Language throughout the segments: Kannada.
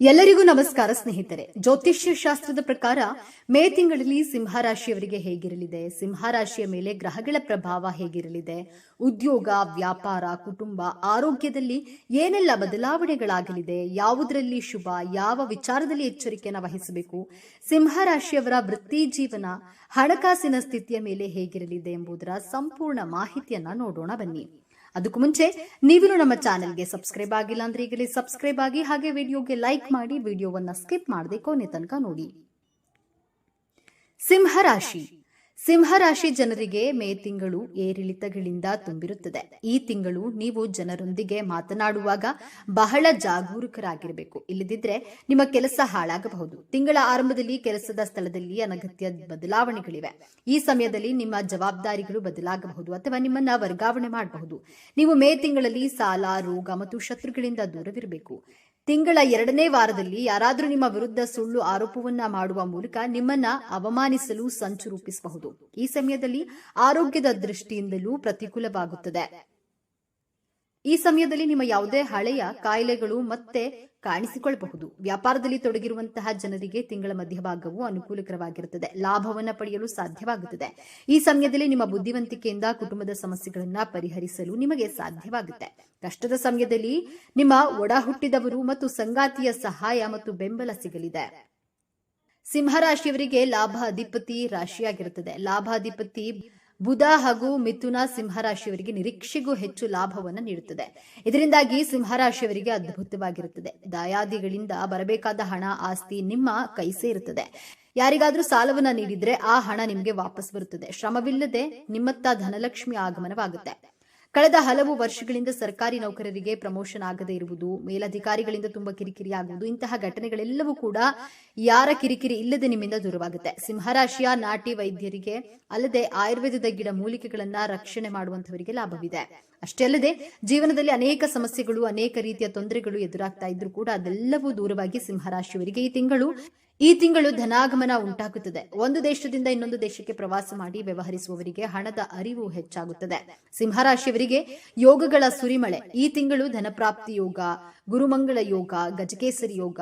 ಎಲ್ಲರಿಗೂ ನಮಸ್ಕಾರ ಸ್ನೇಹಿತರೆ. ಜ್ಯೋತಿಷ್ಯ ಶಾಸ್ತ್ರದ ಪ್ರಕಾರ ಮೇ ತಿಂಗಳಲ್ಲಿ ಸಿಂಹ ರಾಶಿಯವರಿಗೆ ಹೇಗಿರಲಿದೆ? ಸಿಂಹ ರಾಶಿಯ ಮೇಲೆ ಗ್ರಹಗಳ ಪ್ರಭಾವ ಹೇಗಿರಲಿದೆ? ಉದ್ಯೋಗ, ವ್ಯಾಪಾರ, ಕುಟುಂಬ, ಆರೋಗ್ಯದಲ್ಲಿ ಏನೆಲ್ಲ ಬದಲಾವಣೆಗಳಾಗಲಿದೆ? ಯಾವುದರಲ್ಲಿ ಶುಭ? ಯಾವ ವಿಚಾರದಲ್ಲಿ ಎಚ್ಚರಿಕೆಯನ್ನು ವಹಿಸಬೇಕು? ಸಿಂಹ ರಾಶಿಯವರ ವೃತ್ತಿ ಜೀವನ ಹಣಕಾಸಿನ ಸ್ಥಿತಿಯ ಮೇಲೆ ಹೇಗಿರಲಿದೆ ಎಂಬುದರ ಸಂಪೂರ್ಣ ಮಾಹಿತಿಯನ್ನ ನೋಡೋಣ ಬನ್ನಿ. ಅದಕ್ಕೂ ಮುಂಚೆ ನೀವು ನಮ್ಮ ಚಾನೆಲ್ಗೆ ಸಬ್ಸ್ಕ್ರೈಬ್ ಆಗಿಲ್ಲ ಅಂದ್ರೆ ಈಗಲೇ ಸಬ್ಸ್ಕ್ರೈಬ್ ಆಗಿ ಹಾಗೆ ವಿಡಿಯೋಗೆ ಲೈಕ್ ಮಾಡಿ ವಿಡಿಯೋವನ್ನ ಸ್ಕಿಪ್ ಮಾಡದೆ ಕೊನೆ ತನಕ ನೋಡಿ. ಸಿಂಹರಾಶಿ ಸಿಂಹರಾಶಿ ಜನರಿಗೆ ಮೇ ತಿಂಗಳು ಏರಿಳಿತಗಳಿಂದ ತುಂಬಿರುತ್ತದೆ. ಈ ತಿಂಗಳು ನೀವು ಜನರೊಂದಿಗೆ ಮಾತನಾಡುವಾಗ ಬಹಳ ಜಾಗರೂಕರಾಗಿರಬೇಕು. ಇಲ್ಲದಿದ್ರೆ ನಿಮ್ಮ ಕೆಲಸ ಹಾಳಾಗಬಹುದು. ತಿಂಗಳ ಆರಂಭದಲ್ಲಿ ಕೆಲಸದ ಸ್ಥಳದಲ್ಲಿ ಅನಗತ್ಯ ಬದಲಾವಣೆಗಳಿವೆ. ಈ ಸಮಯದಲ್ಲಿ ನಿಮ್ಮ ಜವಾಬ್ದಾರಿಗಳು ಬದಲಾಗಬಹುದು ಅಥವಾ ನಿಮ್ಮನ್ನ ವರ್ಗಾವಣೆ ಮಾಡಬಹುದು. ನೀವು ಮೇ ತಿಂಗಳಲ್ಲಿ ಸಾಲ, ರೋಗ ಮತ್ತು ಶತ್ರುಗಳಿಂದ ದೂರವಿರಬೇಕು. ತಿಂಗಳ ಎರಡನೇ ವಾರದಲ್ಲಿ ಯಾರಾದರೂ ನಿಮ್ಮ ವಿರುದ್ಧ ಸುಳ್ಳು ಆರೋಪವನ್ನ ಮಾಡುವ ಮೂಲಕ ನಿಮ್ಮನ್ನ ಅವಮಾನಿಸಲು ಸಂಚು ರೂಪಿಸಬಹುದು. ಈ ಸಮಯದಲ್ಲಿ ಆರೋಗ್ಯದ ದೃಷ್ಟಿಯಿಂದಲೂ ಪ್ರತಿಕೂಲವಾಗುತ್ತದೆ. ಈ ಸಮಯದಲ್ಲಿ ನಿಮ್ಮ ಯಾವುದೇ ಹಳೆಯ ಕಾಯಿಲೆಗಳು ಮತ್ತೆ ಕಾಣಿಸಿಕೊಳ್ಳಬಹುದು. ವ್ಯಾಪಾರದಲ್ಲಿ ತೊಡಗಿರುವಂತಹ ಜನರಿಗೆ ತಿಂಗಳ ಮಧ್ಯಭಾಗವು ಅನುಕೂಲಕರವಾಗಿರುತ್ತದೆ. ಲಾಭವನ್ನ ಪಡೆಯಲು ಸಾಧ್ಯವಾಗುತ್ತದೆ. ಈ ಸಮಯದಲ್ಲಿ ನಿಮ್ಮ ಬುದ್ಧಿವಂತಿಕೆಯಿಂದ ಕುಟುಂಬದ ಸಮಸ್ಯೆಗಳನ್ನ ಪರಿಹರಿಸಲು ನಿಮಗೆ ಸಾಧ್ಯವಾಗುತ್ತೆ. ಕಷ್ಟದ ಸಮಯದಲ್ಲಿ ನಿಮ್ಮ ಒಡ ಹುಟ್ಟಿದವರು ಮತ್ತು ಸಂಗಾತಿಯ ಸಹಾಯ ಮತ್ತು ಬೆಂಬಲ ಸಿಗಲಿದೆ. ಸಿಂಹರಾಶಿಯವರಿಗೆ ಲಾಭ ಅಧಿಪತಿ ರಾಶಿಯಾಗಿರುತ್ತದೆ. ಲಾಭ ಅಧಿಪತಿ ಬುಧ ಹಾಗೂ ಮಿಥುನ ಸಿಂಹರಾಶಿಯವರಿಗೆ ನಿರೀಕ್ಷೆಗೂ ಹೆಚ್ಚು ಲಾಭವನ್ನು ನೀಡುತ್ತದೆ. ಇದರಿಂದಾಗಿ ಸಿಂಹರಾಶಿಯವರಿಗೆ ಅದ್ಭುತವಾಗಿರುತ್ತದೆ. ದಾಯಾದಿಗಳಿಂದ ಬರಬೇಕಾದ ಹಣ, ಆಸ್ತಿ ನಿಮ್ಮ ಕೈ ಸೇರುತ್ತದೆ. ಯಾರಿಗಾದ್ರೂ ಸಾಲವನ್ನ ನೀಡಿದ್ರೆ ಆ ಹಣ ನಿಮಗೆ ವಾಪಸ್ ಬರುತ್ತದೆ. ಶ್ರಮವಿಲ್ಲದೆ ನಿಮ್ಮತ್ತ ಧನಲಕ್ಷ್ಮಿ ಆಗಮನವಾಗುತ್ತೆ. ಕಳೆದ ಹಲವು ವರ್ಷಗಳಿಂದ ಸರ್ಕಾರಿ ನೌಕರರಿಗೆ ಪ್ರಮೋಷನ್ ಆಗದೇ ಇರುವುದು, ಮೇಲಧಿಕಾರಿಗಳಿಂದ ತುಂಬಾ ಕಿರಿಕಿರಿ ಆಗುವುದು, ಇಂತಹ ಘಟನೆಗಳೆಲ್ಲವೂ ಕೂಡ ಯಾರ ಕಿರಿಕಿರಿ ಇಲ್ಲದೆ ನಿಮ್ಮಿಂದ ದೂರವಾಗುತ್ತೆ. ಸಿಂಹರಾಶಿಯ ನಾಟಿ ವೈದ್ಯರಿಗೆ ಅಲ್ಲದೆ ಆಯುರ್ವೇದದ ಗಿಡ ಮೂಲಿಕೆಗಳನ್ನ ರಕ್ಷಣೆ ಮಾಡುವಂತವರಿಗೆ ಲಾಭವಿದೆ. ಅಷ್ಟೇ ಅಲ್ಲದೆ ಜೀವನದಲ್ಲಿ ಅನೇಕ ಸಮಸ್ಯೆಗಳು, ಅನೇಕ ರೀತಿಯ ತೊಂದರೆಗಳು ಎದುರಾಗ್ತಾ ಇದ್ರು ಕೂಡ ಅದೆಲ್ಲವೂ ದೂರವಾಗಿ ಸಿಂಹರಾಶಿಯವರಿಗೆ ಈ ತಿಂಗಳು ಈ ತಿಂಗಳು ಧನಾಗಮನ ಉಂಟಾಗುತ್ತದೆ. ಒಂದು ದೇಶದಿಂದ ಇನ್ನೊಂದು ದೇಶಕ್ಕೆ ಪ್ರವಾಸ ಮಾಡಿ ವ್ಯವಹರಿಸುವವರಿಗೆ ಹಣದ ಅರಿವು ಹೆಚ್ಚಾಗುತ್ತದೆ. ಸಿಂಹರಾಶಿಯವರಿಗೆ ಯೋಗಗಳ ಸುರಿಮಳೆ. ಈ ತಿಂಗಳು ಧನಪ್ರಾಪ್ತಿ ಯೋಗ, ಗುರುಮಂಗಳ ಯೋಗ, ಗಜಕೇಸರಿ ಯೋಗ,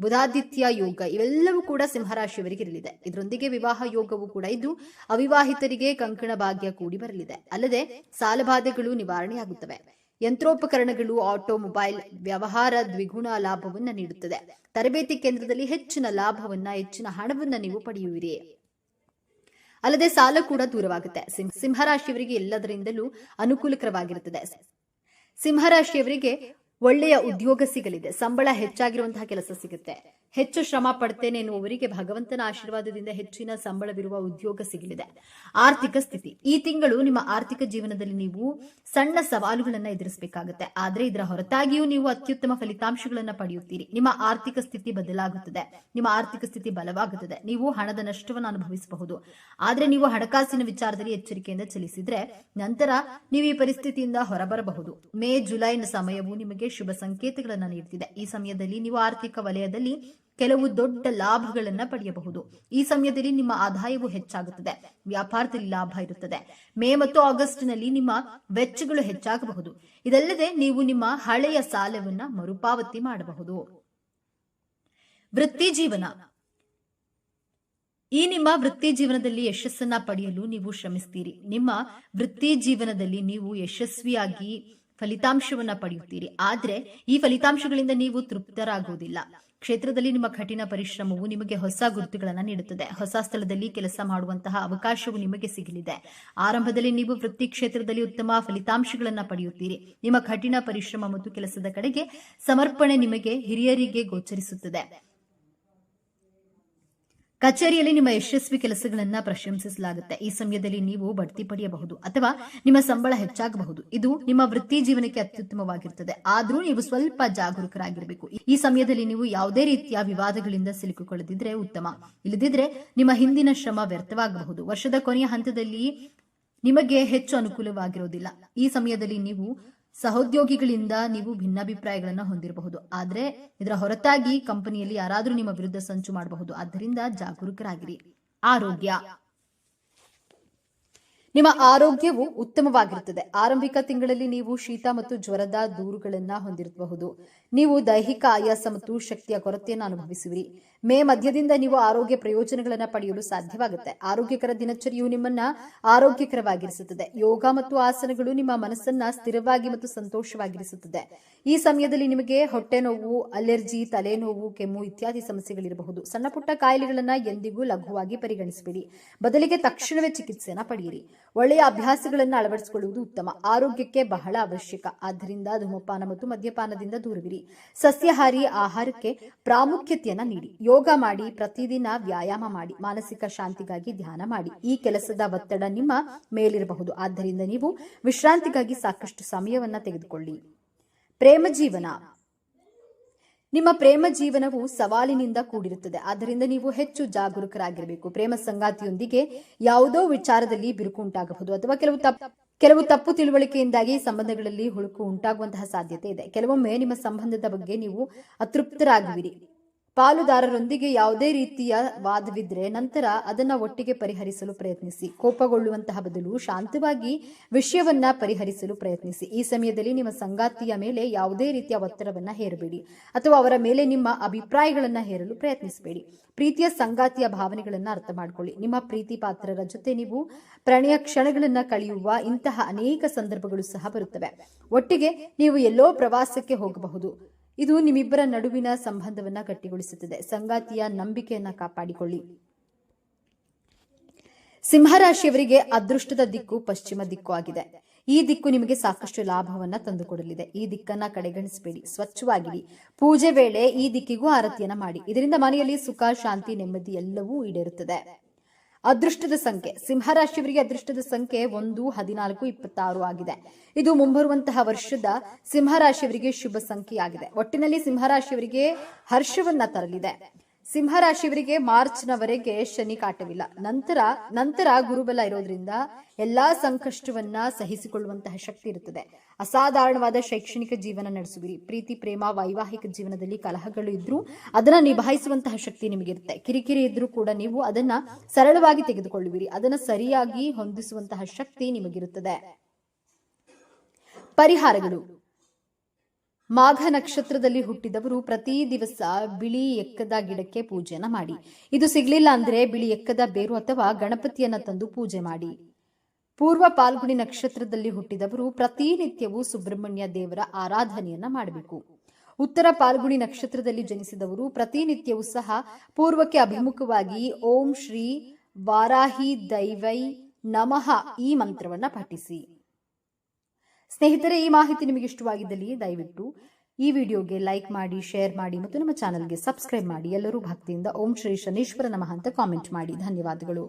ಬುಧಾದಿತ್ಯ ಯೋಗ ಇವೆಲ್ಲವೂ ಕೂಡ ಸಿಂಹರಾಶಿಯವರಿಗೆ ಇರಲಿದೆ. ಇದರೊಂದಿಗೆ ವಿವಾಹ ಯೋಗವೂ ಕೂಡ ಇದ್ದು, ಅವಿವಾಹಿತರಿಗೆ ಕಂಕಣ ಭಾಗ್ಯ ಕೂಡಿ ಬರಲಿದೆ. ಅಲ್ಲದೆ ಸಾಲಬಾಧೆಗಳು ನಿವಾರಣೆಯಾಗುತ್ತವೆ. ಯಂತ್ರೋಪಕರಣಗಳು ಆಟೋಮೊಬೈಲ್ ವ್ಯವಹಾರ ದ್ವಿಗುಣ ಲಾಭವನ್ನ ನೀಡುತ್ತದೆ. ತರಬೇತಿ ಕೇಂದ್ರದಲ್ಲಿ ಹೆಚ್ಚಿನ ಲಾಭವನ್ನ, ಹೆಚ್ಚಿನ ಹಣವನ್ನ ನೀವು ಪಡೆಯುವಿರಿ. ಅಲ್ಲದೆ ಸಾಲ ಕೂಡ ದೂರವಾಗುತ್ತೆ. ಸಿಂಹ- ಸಿಂಹರಾಶಿಯವರಿಗೆ ಎಲ್ಲದರಿಂದಲೂ ಅನುಕೂಲಕರವಾಗಿರುತ್ತದೆ. ಸಿಂಹರಾಶಿಯವರಿಗೆ ಒಳ್ಳೆಯ ಉದ್ಯೋಗ ಸಿಗಲಿದೆ. ಸಂಬಳ ಹೆಚ್ಚಾಗಿರುವಂತಹ ಕೆಲಸ ಸಿಗುತ್ತೆ. ಹೆಚ್ಚು ಶ್ರಮ ಪಡ್ತೇನೆ ಎನ್ನುವವರಿಗೆ ಭಗವಂತನ ಆಶೀರ್ವಾದದಿಂದ ಹೆಚ್ಚಿನ ಸಂಬಳವಿರುವ ಉದ್ಯೋಗ ಸಿಗಲಿದೆ. ಆರ್ಥಿಕ ಸ್ಥಿತಿ. ಈ ತಿಂಗಳು ನಿಮ್ಮ ಆರ್ಥಿಕ ಜೀವನದಲ್ಲಿ ನೀವು ಸಣ್ಣ ಸವಾಲುಗಳನ್ನ ಎದುರಿಸಬೇಕಾಗುತ್ತೆ. ಆದ್ರೆ ಇದರ ಹೊರತಾಗಿಯೂ ನೀವು ಅತ್ಯುತ್ತಮ ಫಲಿತಾಂಶಗಳನ್ನ ಪಡೆಯುತ್ತೀರಿ. ನಿಮ್ಮ ಆರ್ಥಿಕ ಸ್ಥಿತಿ ಬದಲಾಗುತ್ತದೆ. ನಿಮ್ಮ ಆರ್ಥಿಕ ಸ್ಥಿತಿ ಬಲವಾಗುತ್ತದೆ. ನೀವು ಹಣದ ನಷ್ಟವನ್ನು ಅನುಭವಿಸಬಹುದು. ಆದ್ರೆ ನೀವು ಹಣಕಾಸಿನ ವಿಚಾರದಲ್ಲಿ ಎಚ್ಚರಿಕೆಯಿಂದ ಚಲಿಸಿದ್ರೆ ನಂತರ ನೀವು ಈ ಪರಿಸ್ಥಿತಿಯಿಂದ ಹೊರಬರಬಹುದು. ಮೇ, ಜುಲೈನ ಸಮಯವು ನಿಮಗೆ ಶುಭ ಸಂಕೇತಗಳನ್ನು ನೀಡುತ್ತಿದೆ ಈ ಸಮಯದಲ್ಲಿ ನೀವು ಆರ್ಥಿಕ ವಲಯದಲ್ಲಿ ಕೆಲವು ದೊಡ್ಡ ಲಾಭಗಳನ್ನ ಪಡೆಯಬಹುದು. ಈ ಸಮಯದಲ್ಲಿ ನಿಮ್ಮ ಆದಾಯವು ಹೆಚ್ಚಾಗುತ್ತದೆ. ವ್ಯಾಪಾರದಲ್ಲಿ ಲಾಭ ಇರುತ್ತದೆ. ಮೇ ಮತ್ತು ಆಗಸ್ಟ್ನಲ್ಲಿ ನಿಮ್ಮ ವೆಚ್ಚಗಳು ಹೆಚ್ಚಾಗಬಹುದು. ಇದಲ್ಲದೆ ನೀವು ನಿಮ್ಮ ಹಳೆಯ ಸಾಲವನ್ನ ಮರುಪಾವತಿ ಮಾಡಬಹುದು. ವೃತ್ತಿ ಜೀವನ. ಈ ನಿಮ್ಮ ವೃತ್ತಿ ಜೀವನದಲ್ಲಿ ಯಶಸ್ಸನ್ನ ಪಡೆಯಲು ನೀವು ಶ್ರಮಿಸ್ತೀರಿ. ನಿಮ್ಮ ವೃತ್ತಿ ಜೀವನದಲ್ಲಿ ನೀವು ಯಶಸ್ವಿಯಾಗಿ ಫಲಿತಾಂಶವನ್ನ ಪಡೆಯುತ್ತೀರಿ. ಆದ್ರೆ ಈ ಫಲಿತಾಂಶಗಳಿಂದ ನೀವು ತೃಪ್ತರಾಗುವುದಿಲ್ಲ. ಕ್ಷೇತ್ರದಲ್ಲಿ ನಿಮ್ಮ ಕಠಿಣ ಪರಿಶ್ರಮವು ನಿಮಗೆ ಹೊಸ ಗುರುತುಗಳನ್ನು ನೀಡುತ್ತದೆ. ಹೊಸ ಸ್ಥಳದಲ್ಲಿ ಕೆಲಸ ಮಾಡುವಂತಹ ಅವಕಾಶವು ನಿಮಗೆ ಸಿಗಲಿದೆ. ಆರಂಭದಲ್ಲಿ ನೀವು ವೃತ್ತಿ ಕ್ಷೇತ್ರದಲ್ಲಿ ಉತ್ತಮ ಫಲಿತಾಂಶಗಳನ್ನು ಪಡೆಯುತ್ತೀರಿ. ನಿಮ್ಮ ಕಠಿಣ ಪರಿಶ್ರಮ ಮತ್ತು ಕೆಲಸದ ಕಡೆಗೆ ಸಮರ್ಪಣೆ ನಿಮಗೆ ಹಿರಿಯರಿಗೆ ಗೋಚರಿಸುತ್ತದೆ. ಕಚೇರಿಯಲ್ಲಿ ನಿಮ್ಮ ಯಶಸ್ವಿ ಕೆಲಸಗಳನ್ನ ಪ್ರಶಂಸಿಸಲಾಗುತ್ತೆ. ಈ ಸಮಯದಲ್ಲಿ ನೀವು ಬಡ್ತಿ ಪಡೆಯಬಹುದು ಅಥವಾ ನಿಮ್ಮ ಸಂಬಳ ಹೆಚ್ಚಾಗಬಹುದು. ಇದು ನಿಮ್ಮ ವೃತ್ತಿ ಜೀವನಕ್ಕೆ ಅತ್ಯುತ್ತಮವಾಗಿರುತ್ತದೆ ಆದರೂ ನೀವು ಸ್ವಲ್ಪ ಜಾಗರೂಕರಾಗಿರಬೇಕು. ಈ ಸಮಯದಲ್ಲಿ ನೀವು ಯಾವುದೇ ರೀತಿಯ ವಿವಾದಗಳಿಂದ ಸಿಲುಕಿಕೊಳ್ಳದಿದ್ರೆ ಉತ್ತಮ. ಇಲ್ಲದಿದ್ರೆ ನಿಮ್ಮ ಹಿಂದಿನ ಶ್ರಮ ವ್ಯರ್ಥವಾಗಬಹುದು. ವರ್ಷದ ಕೊನೆಯ ಹಂತದಲ್ಲಿ ನಿಮಗೆ ಹೆಚ್ಚು ಅನುಕೂಲವಾಗಿರೋದಿಲ್ಲ. ಈ ಸಮಯದಲ್ಲಿ ನೀವು ಸಹೋದ್ಯೋಗಿಗಳಿಂದ ನೀವು ಭಿನ್ನಾಭಿಪ್ರಾಯಗಳನ್ನು ಹೊಂದಿರಬಹುದು. ಆದ್ರೆ ಇದರ ಹೊರತಾಗಿ ಕಂಪನಿಯಲ್ಲಿ ಯಾರಾದರೂ ನಿಮ್ಮ ವಿರುದ್ಧ ಸಂಚು ಮಾಡಬಹುದು. ಆದ್ದರಿಂದ ಜಾಗರೂಕರಾಗಿರಿ. ಆರೋಗ್ಯ. ನಿಮ್ಮ ಆರೋಗ್ಯವು ಉತ್ತಮವಾಗಿರುತ್ತದೆ. ಆರಂಭಿಕ ತಿಂಗಳಲ್ಲಿ ನೀವು ಶೀತ ಮತ್ತು ಜ್ವರದ ದೂರುಗಳನ್ನ ಹೊಂದಿರಬಹುದು. ನೀವು ದೈಹಿಕ ಆಯಾಸ ಮತ್ತು ಶಕ್ತಿಯ ಕೊರತೆಯನ್ನು ಅನುಭವಿಸುವಿರಿ. ಮೇ ಮಧ್ಯದಿಂದ ನೀವು ಆರೋಗ್ಯ ಪ್ರಯೋಜನಗಳನ್ನು ಪಡೆಯಲು ಸಾಧ್ಯವಾಗುತ್ತೆ. ಆರೋಗ್ಯಕರ ದಿನಚರಿಯು ನಿಮ್ಮನ್ನ ಆರೋಗ್ಯಕರವಾಗಿರಿಸುತ್ತದೆ. ಯೋಗ ಮತ್ತು ಆಸನಗಳು ನಿಮ್ಮ ಮನಸ್ಸನ್ನ ಸ್ಥಿರವಾಗಿ ಮತ್ತು ಸಂತೋಷವಾಗಿರಿಸುತ್ತದೆ. ಈ ಸಮಯದಲ್ಲಿ ನಿಮಗೆ ಹೊಟ್ಟೆ ನೋವು, ಅಲರ್ಜಿ, ತಲೆನೋವು, ಕೆಮ್ಮು ಇತ್ಯಾದಿ ಸಮಸ್ಯೆಗಳಿರಬಹುದು. ಸಣ್ಣ ಪುಟ್ಟ ಕಾಯಿಲೆಗಳನ್ನ ಎಂದಿಗೂ ಲಘುವಾಗಿ ಪರಿಗಣಿಸಬೇಡಿ. ಬದಲಿಗೆ ತಕ್ಷಣವೇ ಚಿಕಿತ್ಸೆನ ಪಡೆಯಿರಿ. ಒಳ್ಳೆಯ ಅಭ್ಯಾಸಗಳನ್ನು ಅಳವಡಿಸಿಕೊಳ್ಳುವುದು ಉತ್ತಮ. ಆರೋಗ್ಯಕ್ಕೆ ಬಹಳ ಅವಶ್ಯಕ. ಆದ್ದರಿಂದ ಧೂಮಪಾನ ಮತ್ತು ಮದ್ಯಪಾನದಿಂದ ದೂರವಿರಿ. ಸಸ್ಯಾಹಾರಿ ಆಹಾರಕ್ಕೆ ಪ್ರಾಮುಖ್ಯತೆಯನ್ನ ನೀಡಿ. ಯೋಗ ಮಾಡಿ, ಪ್ರತಿದಿನ ವ್ಯಾಯಾಮ ಮಾಡಿ, ಮಾನಸಿಕ ಶಾಂತಿಗಾಗಿ ಧ್ಯಾನ ಮಾಡಿ. ಈ ಕೆಲಸದ ಒತ್ತಡ ನಿಮ್ಮ ಮೇಲಿರಬಹುದು. ಆದ್ದರಿಂದ ನೀವು ವಿಶ್ರಾಂತಿಗಾಗಿ ಸಾಕಷ್ಟು ಸಮಯವನ್ನ ತೆಗೆದುಕೊಳ್ಳಿ. ಪ್ರೇಮ ಜೀವನ. ನಿಮ್ಮ ಪ್ರೇಮ ಜೀವನವು ಸವಾಲಿನಿಂದ ಕೂಡಿರುತ್ತದೆ. ಆದ್ದರಿಂದ ನೀವು ಹೆಚ್ಚು ಜಾಗರೂಕರಾಗಿರಬೇಕು. ಪ್ರೇಮ ಸಂಗಾತಿಯೊಂದಿಗೆ ಯಾವುದೋ ವಿಚಾರದಲ್ಲಿ ಬಿರುಕು ಉಂಟಾಗಬಹುದು ಅಥವಾ ಕೆಲವು ತಪ್ಪು ಕೆಲವು ತಪ್ಪು ತಿಳುವಳಿಕೆಯಿಂದಾಗಿ ಸಂಬಂಧಗಳಲ್ಲಿ ಹುಳುಕು ಉಂಟಾಗುವಂತಹ ಸಾಧ್ಯತೆ ಇದೆ. ಕೆಲವೊಮ್ಮೆ ನಿಮ್ಮ ಸಂಬಂಧದ ಬಗ್ಗೆ ನೀವು ಅತೃಪ್ತರಾಗುವಿರಿ ಪಾಲುದಾರರೊಂದಿಗೆ ಯಾವುದೇ ರೀತಿಯ ವಾದವಿದ್ರೆ ನಂತರ ಅದನ್ನ ಒಟ್ಟಿಗೆ ಪರಿಹರಿಸಲು ಪ್ರಯತ್ನಿಸಿ. ಕೋಪಗೊಳ್ಳುವಂತಹ ಬದಲು ಶಾಂತವಾಗಿ ವಿಷಯವನ್ನ ಪರಿಹರಿಸಲು ಪ್ರಯತ್ನಿಸಿ. ಈ ಸಮಯದಲ್ಲಿ ನಿಮ್ಮ ಸಂಗಾತಿಯ ಮೇಲೆ ಯಾವುದೇ ರೀತಿಯ ಒತ್ತಡವನ್ನ ಹೇರಬೇಡಿ. ಅಥವಾ ಅವರ ಮೇಲೆ ನಿಮ್ಮ ಅಭಿಪ್ರಾಯಗಳನ್ನ ಹೇರಲು ಪ್ರಯತ್ನಿಸಬೇಡಿ. ಪ್ರೀತಿಯ ಸಂಗಾತಿಯ ಭಾವನೆಗಳನ್ನ ಅರ್ಥ ಮಾಡಿಕೊಳ್ಳಿ. ನಿಮ್ಮ ಪ್ರೀತಿ ಪಾತ್ರರ ಜೊತೆ ನೀವು ಪ್ರಣಯ ಕ್ಷಣಗಳನ್ನ ಕಳೆಯುವ ಇಂತಹ ಅನೇಕ ಸಂದರ್ಭಗಳು ಸಹ ಬರುತ್ತವೆ. ಒಟ್ಟಿಗೆ ನೀವು ಎಲ್ಲೋ ಪ್ರವಾಸಕ್ಕೆ ಹೋಗಬಹುದು. ಇದು ನಿಮ್ಮಿಬ್ಬರ ನಡುವಿನ ಸಂಬಂಧವನ್ನ ಗಟ್ಟಿಗೊಳಿಸುತ್ತದೆ. ಸಂಗಾತಿಯ ನಂಬಿಕೆಯನ್ನ ಕಾಪಾಡಿಕೊಳ್ಳಿ. ಸಿಂಹರಾಶಿಯವರಿಗೆ ಅದೃಷ್ಟದ ದಿಕ್ಕು ಪಶ್ಚಿಮ ದಿಕ್ಕು ಆಗಿದೆ. ಈ ದಿಕ್ಕು ನಿಮಗೆ ಸಾಕಷ್ಟು ಲಾಭವನ್ನ ತಂದುಕೊಡಲಿದೆ. ಈ ದಿಕ್ಕನ್ನ ಕಡೆಗಣಿಸಬೇಡಿ. ಸ್ವಚ್ಛವಾಗಿರಿ. ಪೂಜೆ ವೇಳೆ ಈ ದಿಕ್ಕಿಗೂ ಆರತಿಯನ್ನ ಮಾಡಿ. ಇದರಿಂದ ಮನೆಯಲ್ಲಿ ಸುಖ, ಶಾಂತಿ, ನೆಮ್ಮದಿ ಎಲ್ಲವೂ ಈಡೇರುತ್ತದೆ. ಅದೃಷ್ಟದ ಸಂಖ್ಯೆ. ಸಿಂಹರಾಶಿಯವರಿಗೆ ಅದೃಷ್ಟದ ಸಂಖ್ಯೆ ಒಂದು, ಹದಿನಾಲ್ಕು, ಇಪ್ಪತ್ತಾರು ಆಗಿದೆ. ಇದು ಮುಂಬರುವಂತಹ ವರ್ಷದ ಸಿಂಹರಾಶಿಯವರಿಗೆ ಶುಭ ಸಂಖ್ಯೆಯಾಗಿದೆ. ಒಟ್ಟಿನಲ್ಲಿ ಸಿಂಹರಾಶಿಯವರಿಗೆ ಹರ್ಷವನ್ನ ತರಲಿದೆ. ಸಿಂಹರಾಶಿಯವರಿಗೆ ಮಾರ್ಚ್ನವರೆಗೆ ಶನಿ ಕಾಟವಿಲ್ಲ. ನಂತರ ನಂತರ ಗುರುಬಲ ಇರೋದ್ರಿಂದ ಎಲ್ಲಾ ಸಂಕಷ್ಟವನ್ನ ಸಹಿಸಿಕೊಳ್ಳುವಂತಹ ಶಕ್ತಿ ಇರುತ್ತದೆ. ಅಸಾಧಾರಣವಾದ ಶೈಕ್ಷಣಿಕ ಜೀವನ ನಡೆಸುವಿರಿ. ಪ್ರೀತಿ, ಪ್ರೇಮ, ವೈವಾಹಿಕ ಜೀವನದಲ್ಲಿ ಕಲಹಗಳು ಇದ್ರೂ ಅದನ್ನ ನಿಭಾಯಿಸುವಂತಹ ಶಕ್ತಿ ನಿಮಗಿರುತ್ತೆ. ಕಿರಿಕಿರಿ ಇದ್ರೂ ಕೂಡ ನೀವು ಅದನ್ನ ಸರಳವಾಗಿ ತೆಗೆದುಕೊಳ್ಳುವಿರಿ. ಅದನ್ನ ಸರಿಯಾಗಿ ಹೊಂದಿಸುವಂತಹ ಶಕ್ತಿ ನಿಮಗಿರುತ್ತದೆ. ಪರಿಹಾರಗಳು. ಮಾಘ ನಕ್ಷತ್ರದಲ್ಲಿ ಹುಟ್ಟಿದವರು ಪ್ರತಿ ದಿವಸ ಬಿಳಿ ಎಕ್ಕದ ಗಿಡಕ್ಕೆ ಪೂಜೆಯನ್ನ ಮಾಡಿ. ಇದು ಸಿಗ್ಲಿಲ್ಲ ಅಂದ್ರೆ ಬಿಳಿ ಎಕ್ಕದ ಬೇರು ಅಥವಾ ಗಣಪತಿಯನ್ನ ತಂದು ಪೂಜೆ ಮಾಡಿ. ಪೂರ್ವ ಪಾಲ್ಗುಣಿ ನಕ್ಷತ್ರದಲ್ಲಿ ಹುಟ್ಟಿದವರು ಪ್ರತಿನಿತ್ಯವೂ ಸುಬ್ರಹ್ಮಣ್ಯ ದೇವರ ಆರಾಧನೆಯನ್ನ ಮಾಡಬೇಕು. ಉತ್ತರ ಪಾಲ್ಗುಣಿ ನಕ್ಷತ್ರದಲ್ಲಿ ಜನಿಸಿದವರು ಪ್ರತಿನಿತ್ಯವೂ ಸಹ ಪೂರ್ವಕ್ಕೆ ಅಭಿಮುಖವಾಗಿ ಓಂ ಶ್ರೀ ವಾರಾಹಿ ದೈವೈ ನಮಃ ಈ ಮಂತ್ರವನ್ನ ಪಠಿಸಿ. ಸ್ನೇಹಿತರೆ, ಈ ಮಾಹಿತಿ ನಿಮಗೆ ಇಷ್ಟವಾಗಿದ್ದಲ್ಲಿ ದಯವಿಟ್ಟು ಈ ವಿಡಿಯೋಗೆ ಲೈಕ್ ಮಾಡಿ, ಶೇರ್ ಮಾಡಿ ಮತ್ತು ನಮ್ಮ ಚಾನಲ್ಗೆ ಸಬ್ಸ್ಕ್ರೈಬ್ ಮಾಡಿ. ಎಲ್ಲರೂ ಭಕ್ತಿಯಿಂದ ಓಂ ಶ್ರೀ ಶನೀಶ್ವರ ನಮಃ ಅಂತ ಕಾಮೆಂಟ್ ಮಾಡಿ. ಧನ್ಯವಾದಗಳು.